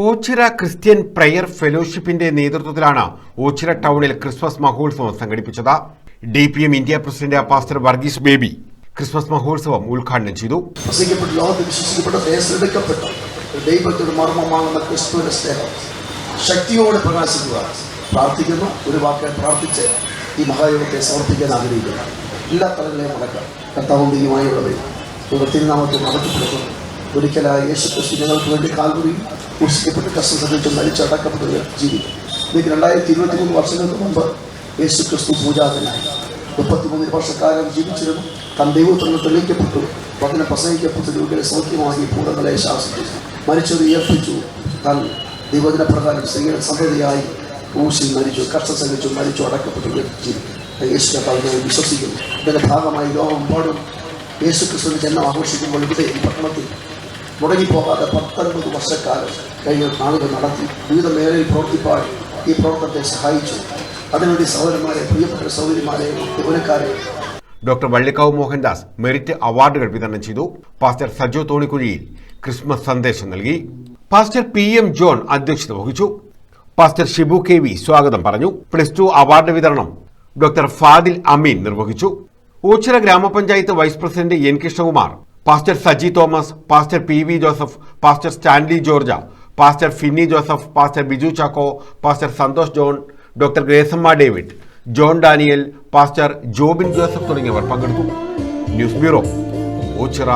Ochira Christian prayer ഫെലോഷിപ്പിന്റെ നേതൃത്വത്തിലാണ് ഓച്ചിറ ടൗണിൽ Christmas മഹോത്സവം സംഘടിപ്പിച്ചത്. D P M India president pastor Varghese Baby Christmas മഹോത്സവം ഉദ്ഘാടനം ചെയ്തു. ദൈവത്തിന്റെ മർമ്മമാകുന്ന ക്രിസ്തുവിന്റെ സ്നേഹം. ശക്തിയോടെ പ്രകാശിക്കുക പ്രാർത്ഥിക്കുന്നു. ഒരു വാക്ക് പ്രാർത്ഥിച്ച് ഈ മഹായോഗത്തെ സമർപ്പിക്കാൻ ആഗ്രഹിക്കുന്നു. എല്ലാ തലങ്ങളെയും അടക്കാം കർത്താവും ദൈവമായുള്ളവരും തിരുനാമത്തെ നടത്തപ്പെടുന്നു ഒരിക്കലായി യേശു ക്രിസ്തു ഞങ്ങൾക്ക് വേണ്ടി കാൽമുറി കുറിച്ചിക്കപ്പെട്ട് കഷ്ടം മരിച്ചടക്കപ്പെട്ട ജീവിതം ഇതിന് രണ്ടായിരത്തി ഇരുപത്തി മൂന്ന് വർഷങ്ങൾക്ക് മുമ്പ് യേശു ക്രിസ്തു പൂജാതനായി. മുപ്പത്തിമൂന്ന് വർഷക്കാലം ജീവിച്ചിരുന്നു. തൻ ദൈവത്തിന് തെളിയിക്കപ്പെട്ടു. വചനം പ്രസംഗിക്കപ്പെട്ട. രോഗികളെ സൗഖ്യമാക്കി പൂർണങ്ങളെ ശാസിച്ചു മരിച്ചത് ഏൽപ്പിച്ചു താൻ ദൈവദിന പ്രകാരം സ്ത്രീയുടെ സന്തതിയായി ഊശിൽ മരിച്ചു. കഷ്ടം സഹിച്ചു മരിച്ചു. അടക്കപ്പെട്ടു ജീവിക്കും. യേശുവിനെ പറഞ്ഞു വിശ്വസിക്കുന്നു. ഇതിന്റെ ഭാഗമായി ലോകമെമ്പാടും യേശു ക്രിസ്തുവിന്റെ ജന്മം ആഘോഷിക്കുമ്പോൾ ഇവിടെ പട്ടണത്തിൽ മുടങ്ങിപ്പോകാതെ പത്തൊൻപത് വർഷക്കാലം കഴിഞ്ഞ നാളുകൾ നടത്തി വിവിധ മേഖലയിൽ പ്രവർത്തിപ്പാൻ ഈ പ്രവർത്തനത്തെ സഹായിച്ചു. അതിനുവേണ്ടി സഹോദരന്മാരെ പ്രിയപ്പെട്ട സൗകര്യമാരെ യൗവനക്കാരെ ഡോക്ടർ വള്ളിക്കാവ് മോഹൻദാസ് മെറിറ്റ് അവാർഡുകൾ വിതരണം ചെയ്തു. പാസ്റ്റർ സജോ തോണിക്കുഴിയിൽ ക്രിസ്മസ് സന്ദേശം നൽകി. പാസ്റ്റർ പി എം ജോൺ അധ്യക്ഷത വഹിച്ചു. പാസ്റ്റർ ഷിബു കെ വി സ്വാഗതം പറഞ്ഞു. പ്ലസ് ടു അവാർഡ് വിതരണം ഡോക്ടർ ഫാദിൽ അമീൻ നിർവഹിച്ചു. ഓച്ചിറ ഗ്രാമപഞ്ചായത്ത് vice president N Krishnakumar pastor Saji Thomas pastor P V Joseph pastor Stanley George pastor Finny Joseph pastor Biju Chacko pastor Santhosh John doctor Gracemma David John Daniel pastor Jobin Joseph തുടങ്ങിയവർ പങ്കെടുത്തു. News bureau Ochira